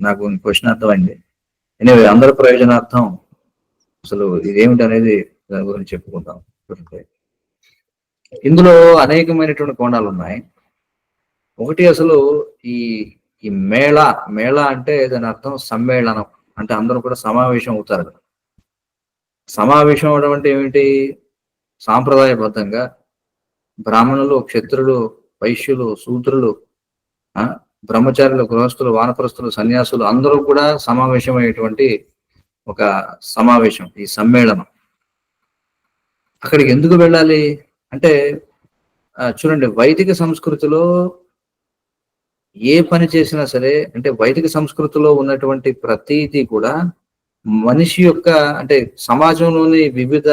నాకు క్వశ్చన్ అర్థమైంది. ఎనివే అందరి ప్రయోజనార్థం అసలు ఇదేమిటి అనేది దాని గురించి చెప్పుకుందాం. ఇందులో అనేకమైనటువంటి కోణాలు ఉన్నాయి. ఒకటి అసలు ఈ ఈ మేళ మేళ అంటే దాని అర్థం సమ్మేళనం. అంటే అందరూ కూడా సమావేశం అవుతారు కదా. సమావేశం అవడం అంటే ఏమిటి? సాంప్రదాయబద్ధంగా బ్రాహ్మణులు క్షత్రులు వైశ్యులు శూద్రులు ఆ, బ్రహ్మచారులు గృహస్థులు వానప్రస్థులు సన్యాసులు అందరూ కూడా సమావేశమయ్యేటువంటి ఒక సమావేశం ఈ సమ్మేళనం. అక్కడికి ఎందుకు వెళ్ళాలి? అంటే చూడండి వైదిక సంస్కృతిలో ఏ పని చేసినా సరే అంటే వైదిక సంస్కృతిలో ఉన్నటువంటి ప్రతీది కూడా మనిషి యొక్క అంటే సమాజంలోని వివిధ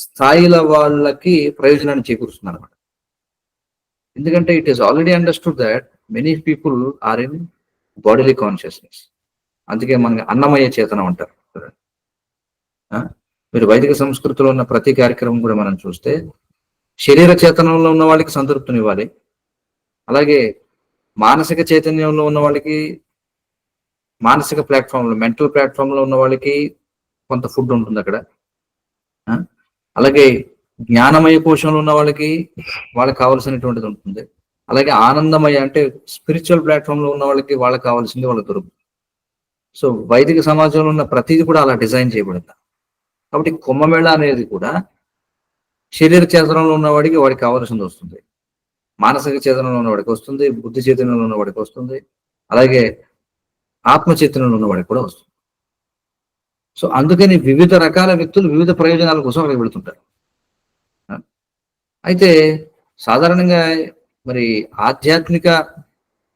స్థాయిల వాళ్ళకి ప్రయోజనాన్ని చేకూరుస్తుంది అనమాట ఎందుకంటే it is already understood that many people are in bodily consciousness అందుకే మనకి అన్నమయ్య చేతనం అంటారు చూడండి. ఆ? మీరు వైదిక సంస్కృతిలో ఉన్న ప్రతి కార్యక్రమం కూడా మనం చూస్తే శరీర చేతనంలో ఉన్న వాళ్ళకి సంతృప్తినివ్వాలి అలాగే మానసిక చైతన్యంలో ఉన్న వాళ్ళకి మానసిక ప్లాట్ఫామ్లో మెంటల్ ప్లాట్ఫామ్లో ఉన్న వాళ్ళకి కొంత ఫుడ్ ఉంటుంది అక్కడ అలాగే జ్ఞానమయ కోశంలో ఉన్న వాళ్ళకి వాళ్ళకి కావాల్సినటువంటిది ఉంటుంది. అలాగే ఆనందమయ అంటే స్పిరిచువల్ ప్లాట్ఫామ్లో ఉన్న వాళ్ళకి వాళ్ళకి కావాల్సింది వాళ్ళకి దొరుకుతుంది సో వైదిక సమాజంలో ఉన్న ప్రతిదీ కూడా అలా డిజైన్ చేయబడింది. కాబట్టి కుంభమేళ అనేది కూడా శరీర చేతనంలో ఉన్నవాడికి వాడికి కావాల్సింది వస్తుంది. మానసిక చేతనంలో ఉన్నవాడికి వస్తుంది బుద్ధి చేతనంలో ఉన్నవాడికి వస్తుంది అలాగే ఆత్మ చేతనంలో ఉన్నవాడికి కూడా వస్తుంది. సో అందుకని వివిధ రకాల వ్యక్తులు వివిధ ప్రయోజనాల కోసం అక్కడికి వెళుతుంటారు. అయితే సాధారణంగా మరి ఆధ్యాత్మిక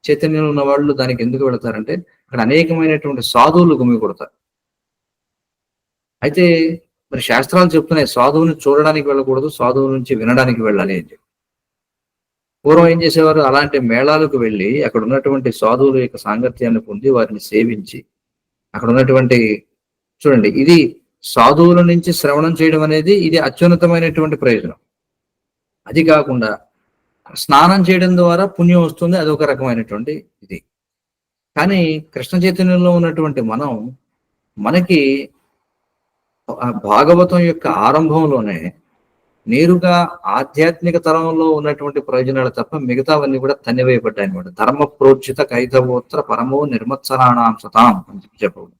చైతన్యం ఉన్న వాళ్ళు దానికి ఎందుకు వెళతారంటే అక్కడ అనేకమైనటువంటి సాధువులు గుమి కొడతారు. అయితే మరి శాస్త్రాలు చెప్తున్నాయి సాధువుని చూడడానికి వెళ్ళకూడదు సాధువు నుంచి వినడానికి వెళ్ళాలి అని చెప్పి. పూర్వం ఏం చేసేవారు? అలాంటి మేళాలకు వెళ్ళి అక్కడ ఉన్నటువంటి సాధువుల యొక్క సాంగత్యాన్ని పొంది వారిని సేవించి అక్కడ ఉన్నటువంటి చూడండి ఇది సాధువుల నుంచి శ్రవణం చేయడం అనేది ఇది అత్యున్నతమైనటువంటి ప్రయోజనం. అది కాకుండా స్నానం చేయడం ద్వారా పుణ్యం వస్తుంది అది ఒక రకమైనటువంటి ఇది. కానీ కృష్ణ చైతన్యంలో ఉన్నటువంటి మనం మనకి భాగవతం యొక్క ఆరంభంలోనే నేరుగా ఆధ్యాత్మిక తరంలో ఉన్నటువంటి ప్రయోజనాలు తప్ప మిగతావన్నీ కూడా తన్నివేయబడ్డాయి అనమాట ధర్మ ప్రోచిత కైతవోత్ర పరమో నిర్మత్సరాణాంశతాం అని చెప్పి చెప్పబడింది.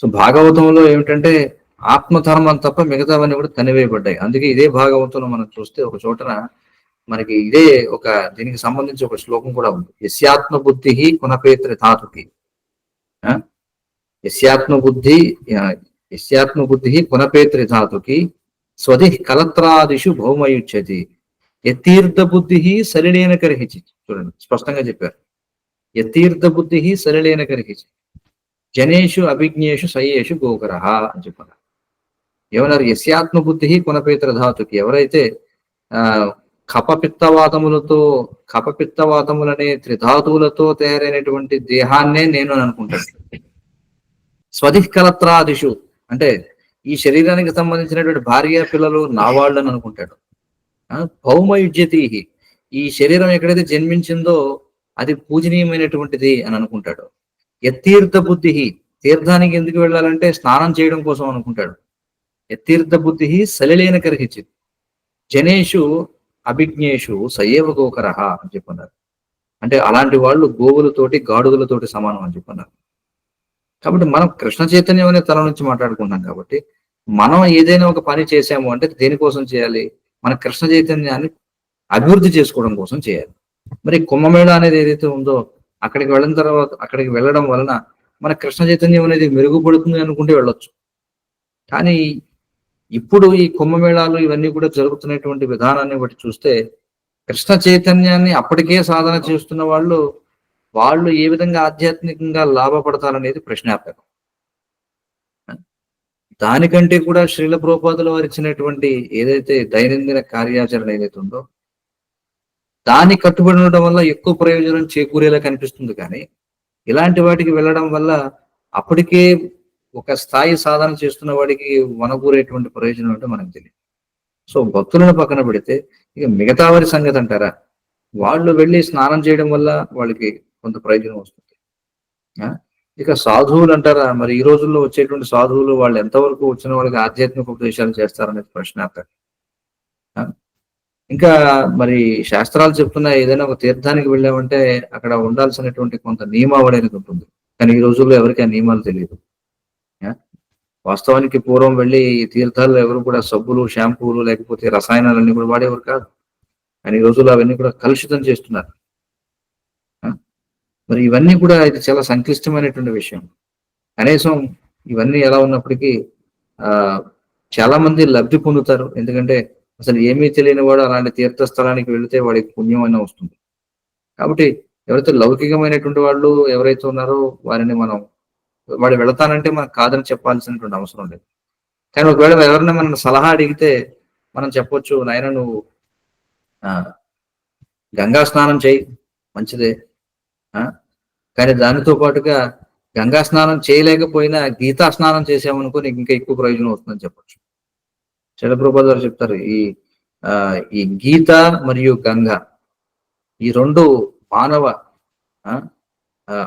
సో భాగవతంలో ఏమిటంటే ఆత్మధర్మం తప్ప మిగతావన్నీ కూడా తనివేయబడ్డాయి. అందుకే ఇదే భాగవతంలో మనం చూస్తే ఒక చోటన మనకి ఇదే ఒక దీనికి సంబంధించి ఒక శ్లోకం కూడా ఉంది. యస్యాత్మ బుద్ధి కునపేత్ర ధాతుకి. ఆ? యస్యాత్మ బుద్ధి ఆ, యస్యాత్మ బుద్ధి కునపేత్రి ధాతుకి స్వధి కలత్రాదిషు భౌమయుచ్చతి యతీర్థ బుద్ధి సరిలేన కరిహిచి. చూడండి స్పష్టంగా చెప్పారు. యతీర్థ బుద్ధి సరిలేన కరిహిచి. జనేషు అభిజ్ఞేషు సయేషు గోకరహ అని చెప్పారు ఏమన్నారు? యశ్యాత్మ బుద్ధి కునపేత్ర ధాతుకి ఎవరైతే ఆ కపపిత్తవాతములతో కపపిత్తవాతములనే త్రిధాతువులతో తయారైనటువంటి దేహాన్నే నేను అని అనుకుంటాను. స్వధికలత్రాదిషు అంటే ఈ శరీరానికి సంబంధించినటువంటి భార్య పిల్లలు నా వాళ్ళు అని అనుకుంటాడు. భౌమయుజ్యతి ఈ శరీరం ఎక్కడైతే జన్మించిందో అది పూజనీయమైనటువంటిది అని అనుకుంటాడు. యతీర్థ బుద్ధి తీర్థానికి ఎందుకు వెళ్ళాలంటే స్నానం చేయడం కోసం అనుకుంటాడు. యతీర్థ బుద్ధి సలిలేన కరిహిచి జనేషు అభిజ్ఞేషు సయేవ గోకరహ అని చెప్పన్నారు. అంటే అలాంటి వాళ్ళు గోవులతోటి గాడుగులతోటి సమానం అని చెప్పన్నారు. కాబట్టి మనం కృష్ణ చైతన్యం అనే తల నుంచి మాట్లాడుకుంటున్నాం కాబట్టి మనం ఏదైనా ఒక పని చేసాము అంటే దేనికోసం చేయాలి? మన కృష్ణ చైతన్యాన్ని అభివృద్ధి చేసుకోవడం కోసం చేయాలి. మరి కుంభమేళ అనేది ఏదైతే ఉందో అక్కడికి వెళ్ళిన తర్వాత అక్కడికి వెళ్ళడం వలన మన కృష్ణ చైతన్యం అనేది మెరుగుపడుతుంది అనుకుంటే వెళ్ళొచ్చు. కానీ ఇప్పుడు ఈ కుంభమేళాలు ఇవన్నీ కూడా జరుగుతున్నటువంటి విధానాన్ని బట్టి చూస్తే కృష్ణ చైతన్యాన్ని అప్పటికే సాధన చేస్తున్న వాళ్ళు వాళ్ళు ఏ విధంగా ఆధ్యాత్మికంగా లాభపడతారనేది ప్రశ్నార్థకం. దానికంటే కూడా శ్రీల ప్రోపాదులు వారు ఇచ్చినటువంటి ఏదైతే దైనందిన కార్యాచరణ ఏదైతే ఉందో దాన్ని కట్టుబడి ఉండడం వల్ల ఎక్కువ ప్రయోజనం చేకూరేలా కనిపిస్తుంది కానీ ఇలాంటి వాటికి వెళ్ళడం వల్ల అప్పటికే ఒక స్థాయి సాధన చేస్తున్న వాడికి వనకూరేటువంటి ప్రయోజనం అంటే మనకు తెలియదు. సో భక్తులను పక్కన పెడితే ఇక మిగతా వారి సంగతి అంటారా? వాళ్ళు వెళ్ళి స్నానం చేయడం వల్ల వాళ్ళకి కొంత ప్రయోజనం వస్తుంది. ఆ? ఇక సాధువులు అంటారా? మరి ఈ రోజుల్లో వచ్చేటువంటి సాధువులు వాళ్ళు ఎంతవరకు వచ్చిన వాళ్ళకి ఆధ్యాత్మిక ఉపదేశాలు చేస్తారనేది ప్రశ్నార్థం ఆ? ఇంకా మరి శాస్త్రాలు చెప్తున్న ఏదైనా ఒక తీర్థానికి వెళ్ళామంటే అక్కడ ఉండాల్సినటువంటి కొంత నియమావళి అనేది ఉంటుంది. కానీ ఈ రోజుల్లో ఎవరికి ఆ నియమాలు తెలియదు. వాస్తవానికి పూర్వం వెళ్ళి ఈ తీర్థాల్లో ఎవరు కూడా సబ్బులు షాంపూలు లేకపోతే రసాయనాలన్నీ కూడా వాడేవారు కాదు. కానీ ఈ రోజుల్లో అవన్నీ కూడా కలుషితం చేస్తున్నారు. మరి ఇవన్నీ కూడా ఇది చాలా సంక్లిష్టమైనటువంటి విషయం. కనీసం ఇవన్నీ ఎలా ఉన్నప్పటికీ ఆ చాలా మంది లబ్ధి పొందుతారు. ఎందుకంటే అసలు ఏమీ తెలియని వాడు అలాంటి తీర్థస్థలానికి వెళితే వాడికి పుణ్యం అయినా వస్తుంది. కాబట్టి ఎవరైతే లౌకికమైనటువంటి వాళ్ళు ఎవరైతే ఉన్నారో వారిని మనం వాడు వెళతానంటే మనకు కాదని చెప్పాల్సినటువంటి అవసరం లేదు. కానీ ఒకవేళ ఎవరైనా మనం సలహా అడిగితే మనం చెప్పొచ్చు నాయన నువ్వు ఆ, గంగా స్నానం చేయి మంచిదే. కానీ దానితో పాటుగా గంగా స్నానం చేయలేకపోయినా గీతా స్నానం చేసామనుకో నీకు ఇంకా ఎక్కువ ప్రయోజనం వస్తుందని చెప్పొచ్చు. చలప్రభా గారు చెప్తారు ఈ ఆ ఈ గీత మరియు గంగ ఈ రెండు మానవ ఆ,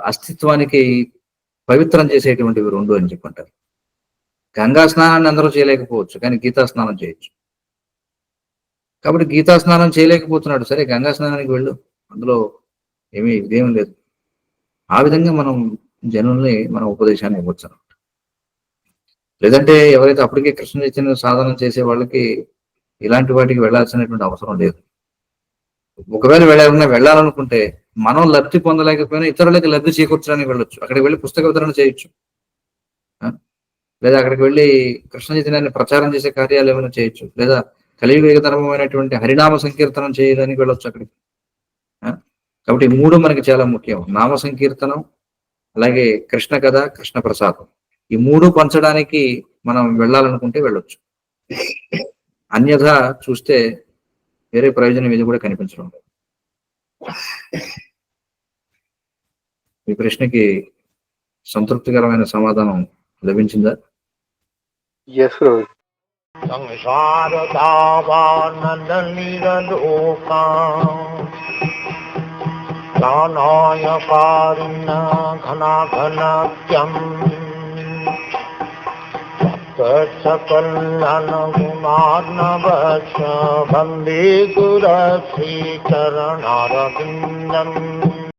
అస్తిత్వానికి పవిత్రం చేసేటువంటివి రెండు అని చెప్పంటారు. గంగా స్నానాన్ని అందరూ చేయలేకపోవచ్చు కానీ గీతా స్నానం చేయొచ్చు. కాబట్టి గీతా స్నానం చేయలేకపోతున్నాడు. సరే గంగా స్నానానికి వెళ్ళు. అందులో ఏమీ ఇదేం లేదు. ఆ విధంగా మనం జనుల్ని మన ఉపదేశాన్ని ఇవ్వచ్చు. లేదంటే ఎవరైతే అప్పటికే కృష్ణ చైతన్య సాధన చేసే వాళ్ళకి ఇలాంటి వాటికి వెళ్ళాల్సినటువంటి అవసరం లేదు. ఒకవేళ వెళ్ళాలన్నా వెళ్ళాలనుకుంటే మనం లబ్ధి పొందలేకపోయినా ఇతరులకి లబ్ధి చేకూర్చడానికి వెళ్ళొచ్చు. అక్కడికి వెళ్ళి పుస్తక వితరణ చేయొచ్చు. ఆ? లేదా అక్కడికి వెళ్ళి కృష్ణ చైతన్యాన్ని ప్రచారం చేసే కార్యాలు ఏమైనా చేయొచ్చు. లేదా కలియుగధర్మమైనటువంటి హరినామ సంకీర్తనం చేయడానికి వెళ్ళొచ్చు అక్కడికి. ఆ? కాబట్టి ఈ మూడు మనకి చాలా ముఖ్యం. నామ సంకీర్తనం అలాగే కృష్ణ కథ కృష్ణ ప్రసాదం. ఈ మూడు పంచడానికి మనం వెళ్ళాలనుకుంటే వెళ్ళొచ్చు. అన్యథ చూస్తే వేరే ప్రయోజనం ఇది కూడా కనిపించడం లేదు. ఈ ప్రశ్నకి సంతృప్తికరమైన సమాధానం లభించిందా? ఎస్ సంసార ఘన ఘనాఘనాఖ్యం कारुण्य घनाघनत्यम् सकलनगुणार्णवश वन्दे गुरश्रीचरणारविन्दम्